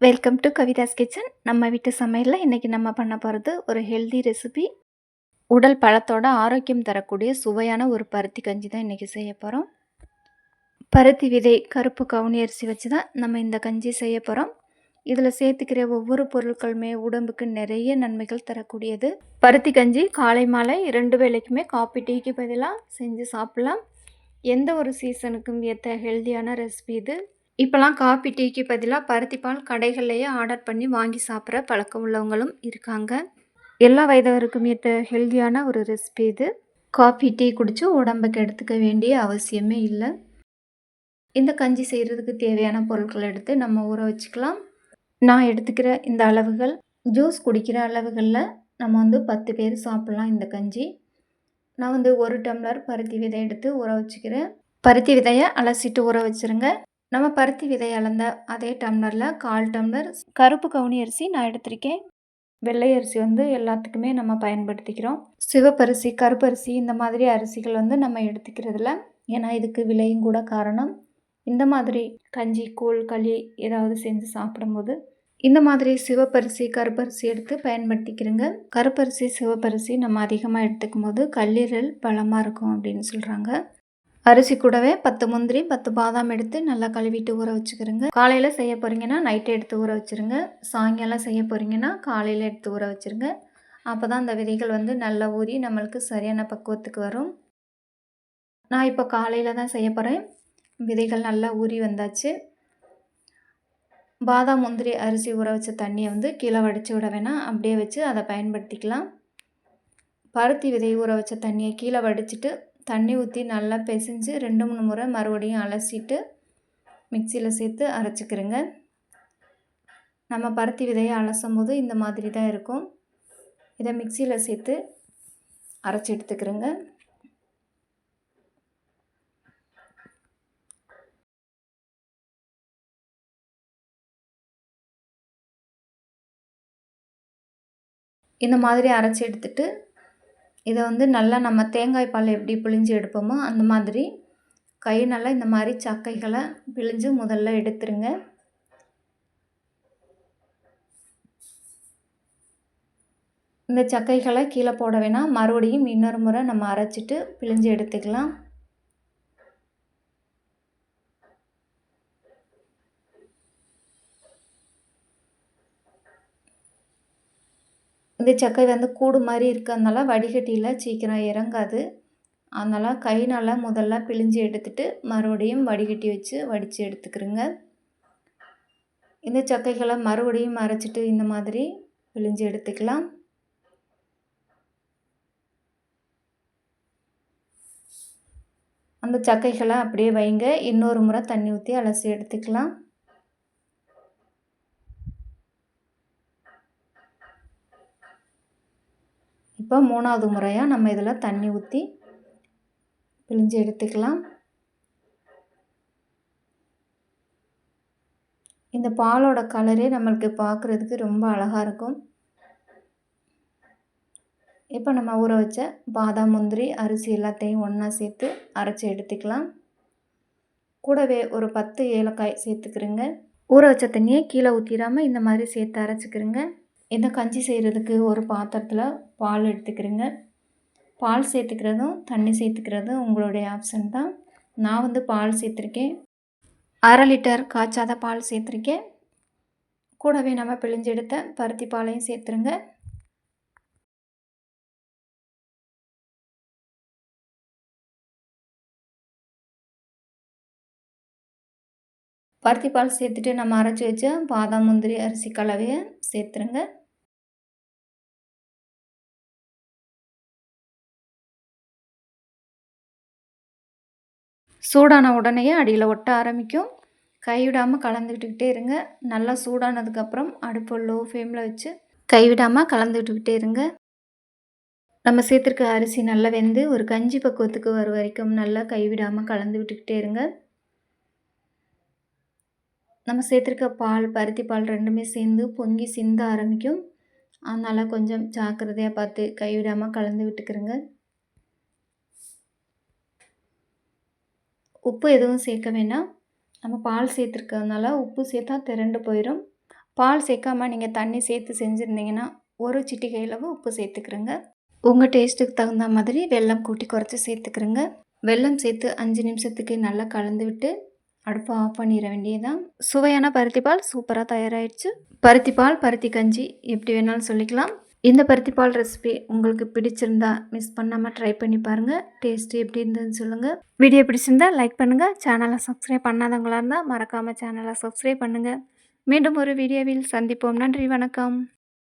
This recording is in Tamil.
வெல்கம் டு கவிதாஸ் கிச்சன் நம்ம வீட்டு சமையலில் இன்றைக்கி நம்ம பண்ண போகிறது ஒரு ஹெல்தி ரெசிபி உடல் பழத்தோட ஆரோக்கியம் தரக்கூடிய சுவையான ஒரு பருத்தி கஞ்சி தான் இன்றைக்கி செய்ய போகிறோம் பருத்தி விதை கருப்பு கவுனி அரிசி வச்சு தான் நம்ம இந்த கஞ்சி செய்ய போகிறோம் இதில் சேர்த்துக்கிற ஒவ்வொரு பொருட்களுமே உடம்புக்கு நிறைய நன்மைகள் தரக்கூடியது. பருத்தி கஞ்சி காலை மாலை இரண்டு வேலைக்குமே காப்பி டீக்கு பதிலாக செஞ்சு சாப்பிட்லாம். எந்த ஒரு சீசனுக்கும் ஏற்ற ஹெல்தியான ரெசிபி இது. இப்போலாம் காப்பி டீக்கு பதிலாக பருத்திப்பால் கடைகள்லேயே ஆர்டர் பண்ணி வாங்கி சாப்பிட்ற பழக்கம் உள்ளவங்களும் இருக்காங்க. எல்லா வயதவருக்கும் ஏற்ற ஹெல்தியான ஒரு ரெசிபி இது. காஃபி டீ குடித்து உடம்புக்கு எடுத்துக்க வேண்டிய அவசியமே இல்லை. இந்த கஞ்சி செய்கிறதுக்கு தேவையான பொருட்கள் எடுத்து நம்ம ஊற வச்சுக்கலாம். நான் எடுத்துக்கிற இந்த அளவுகள் ஜூஸ் குடிக்கிற அளவுகளில் நம்ம வந்து பத்து பேர் சாப்பிட்லாம் இந்த கஞ்சி. நான் வந்து ஒரு டம்ளர் பருத்தி விதை எடுத்து ஊற வச்சுக்கிறேன். பருத்தி விதையை அலசிட்டு ஊற வச்சுருங்க. நம்ம பருத்தி விதை அளந்த அதே டம்ளரில் கால் டம்ளர் கருப்பு கவுனி அரிசி நான் எடுத்திருக்கேன். வெள்ளை அரிசி வந்து எல்லாத்துக்குமே நம்ம பயன்படுத்திக்கிறோம். சிவப்பரிசி கருப்பரிசி இந்த மாதிரி அரிசிகள் வந்து நம்ம எடுத்துக்கிறதுல. ஏன்னா இதுக்கு விலையும் கூட காரணம். இந்த மாதிரி கஞ்சி கூழ் களி ஏதாவது செஞ்சு சாப்பிடும்போது இந்த மாதிரி சிவப்பரிசி கருப்பரிசி எடுத்து பயன்படுத்திக்கிறோங்க. கருப்பரிசி சிவப்பரிசி நம்ம அதிகமாக எடுத்துக்கும் போது கல்லீரல் பலமாக இருக்கும் அப்படின்னு சொல்கிறாங்க அரிசி கூடவே பத்து முந்திரி பத்து பாதாம் எடுத்து நல்லா கழுவிட்டு ஊற வச்சுக்கிறோங்க. காலையில் செய்ய போகிறீங்கன்னா நைட்டு எடுத்து ஊற வச்சுருங்க. சாயங்காலம் செய்ய போகிறீங்கன்னா காலையில் எடுத்து ஊற வச்சுருங்க. அப்போ தான் அந்த விதைகள் வந்து நல்லா ஊறி நம்மளுக்கு சரியான பக்குவத்துக்கு வரும். நான் இப்போ காலையில் தான் செய்ய போகிறேன் விதைகள் நல்லா ஊறி வந்தாச்சு. பாதாம் முந்திரி அரிசி ஊற வச்ச தண்ணியை வந்து கீழே வடித்து விட வேணாம். அப்படியே வச்சு அதை பயன்படுத்திக்கலாம். பருத்தி விதை ஊற வச்ச தண்ணியை கீழே வடிச்சிட்டு தண்ணி ஊற்றி நல்லா பிசைஞ்சு ரெண்டு மூணு முறை மறுபடியும் அலசிட்டு மிக்சியில் சேர்த்து அரைச்சிக்கிறேங்க. நம்ம பருத்தி விதையை அலசும் போது இந்த மாதிரி தான் இருக்கும். இதை மிக்சியில் சேர்த்து அரைச்சி எடுத்துக்கிறேங்க. இந்த மாதிரி அரைச்சி எடுத்துட்டு இதை வந்து நல்லா நம்ம தேங்காய் பால் எப்படி பிழிஞ்சு எடுப்போமோ அந்த மாதிரி கை நல்லா இந்த மாதிரி சக்கைகளை பிழிஞ்சு முதல்ல எடுத்துருங்க. இந்த சக்கைகளை கீழே போட வேணாம். மறுபடியும் இன்னொரு முறை நம்ம அரைச்சிட்டு பிழிஞ்சு எடுத்துக்கலாம். இந்த சக்கை வந்து கூடு மாதிரி இருக்கிறதுனால வடிகட்டியில் சீக்கிரம் இறங்காது. அதனால் கை நல்லா முதல்ல பிழிஞ்சு எடுத்துட்டு மறுபடியும் வடிகட்டி வச்சு வடித்து எடுத்துக்கிறோங்க இந்த சக்கைகளை மறுபடியும் அரைச்சிட்டு இந்த மாதிரி பிழிஞ்சு எடுத்துக்கலாம். அந்த சக்கைகளை அப்படியே வைங்க. இன்னொரு முறை தண்ணி ஊற்றி அலசி எடுத்துக்கலாம். இப்போ மூணாவது முறையாக நம்ம இதில் தண்ணி ஊற்றி பிழிஞ்சு எடுத்துக்கலாம். இந்த பாலோட கலரே நம்மளுக்கு பார்க்குறதுக்கு ரொம்ப அழகாக இருக்கும். இப்போ நம்ம ஊற வச்ச பாதாம் முந்திரி அரிசி எல்லாத்தையும் ஒன்றா சேர்த்து அரைச்சி எடுத்துக்கலாம். கூடவே ஒரு பத்து ஏலக்காய் சேர்த்துக்கிறேங்க. ஊற வச்ச தண்ணியை கீழே ஊற்றிடாமல் இந்த மாதிரி சேர்த்து அரைச்சிக்கிறேங்க. இந்த கஞ்சி செய்கிறதுக்கு ஒரு பாத்திரத்தில் பால் எடுத்துக்கிறேங்க. பால் சேர்த்துக்கிறதும் தண்ணி சேர்த்துக்கிறதும் உங்களுடைய ஆப்ஷன் தான். நான் வந்து பால் சேர்த்துருக்கேன். அரை லிட்டர் காய்ச்சாத பால் சேர்த்துருக்கேன். கூடவே நம்ம பிழிஞ்செடுத்த பருத்தி பாலையும் சேர்த்துருங்க. பருத்தி பால் சேர்த்துட்டு நம்ம அரைச்சி வச்ச பாதாம் முந்திரி அரிசி கலவையை சேர்த்துருங்க. சூடான உடனேயே அடியில் ஒட்ட ஆரம்பிக்கும். கைவிடாமல் கலந்துக்கிட்டுக்கிட்டே இருங்க. நல்லா சூடானதுக்கப்புறம் அடுப்பு லோ ஃப்ளேமில் வச்சு கைவிடாமல் கலந்துக்கிட்டுக்கிட்டே இருங்க. நம்ம சேர்த்துருக்க அரிசி நல்லா வெந்து ஒரு கஞ்சி பக்குவத்துக்கு வர வரைக்கும் நல்லா கைவிடாமல் கலந்து விட்டுக்கிட்டே இருங்க. நம்ம சேர்த்துருக்க பால் பருத்தி பால் ரெண்டுமே சேர்ந்து பொங்கி சிந்த ஆரம்பிக்கும். அதனால் கொஞ்சம் ஜாக்கிரதையாக பார்த்து கைவிடாமல் கலந்து விட்டுக்கிறேங்க உப்பு எதுவும் சேர்க்க வேணாம் நம்ம பால் சேர்த்துருக்கறதுனால உப்பு சேர்த்தா திரண்டு போயிடும் பால் சேர்க்காம நீங்கள் தண்ணி சேர்த்து செஞ்சுருந்தீங்கன்னா ஒரு சிட்டிகை அளவு உப்பு சேர்த்துக்கிறோங்க. உங்கள் டேஸ்ட்டுக்கு தகுந்த மாதிரி வெல்லம் கூட்டி குறைச்சி சேர்த்துக்கிறோங்க. வெல்லம் சேர்த்து அஞ்சு நிமிஷத்துக்கு நல்லா கலந்து விட்டு அடுப்பை ஆஃப் பண்ணிட வேண்டியதுதான். சுவையான பருத்தி பால் சூப்பராக தயாராகிடுச்சு பருத்தி பால் பருத்தி கஞ்சி எப்படி வேணாலும் சொல்லிக்கலாம். இந்த பருத்தி பால் ரெசிபி உங்களுக்கு பிடிச்சிருந்தா மிஸ் பண்ணாமல் ட்ரை பண்ணி பாருங்கள் டேஸ்ட்டு எப்படி இருந்ததுன்னு சொல்லுங்கள் வீடியோ பிடிச்சிருந்தா லைக் பண்ணுங்கள் சேனலை சப்ஸ்கிரைப் பண்ணாதவங்களா இருந்தால் மறக்காமல் சேனலை சப்ஸ்கிரைப் பண்ணுங்கள் மீண்டும் ஒரு வீடியோவில் சந்திப்போம். நன்றி வணக்கம்.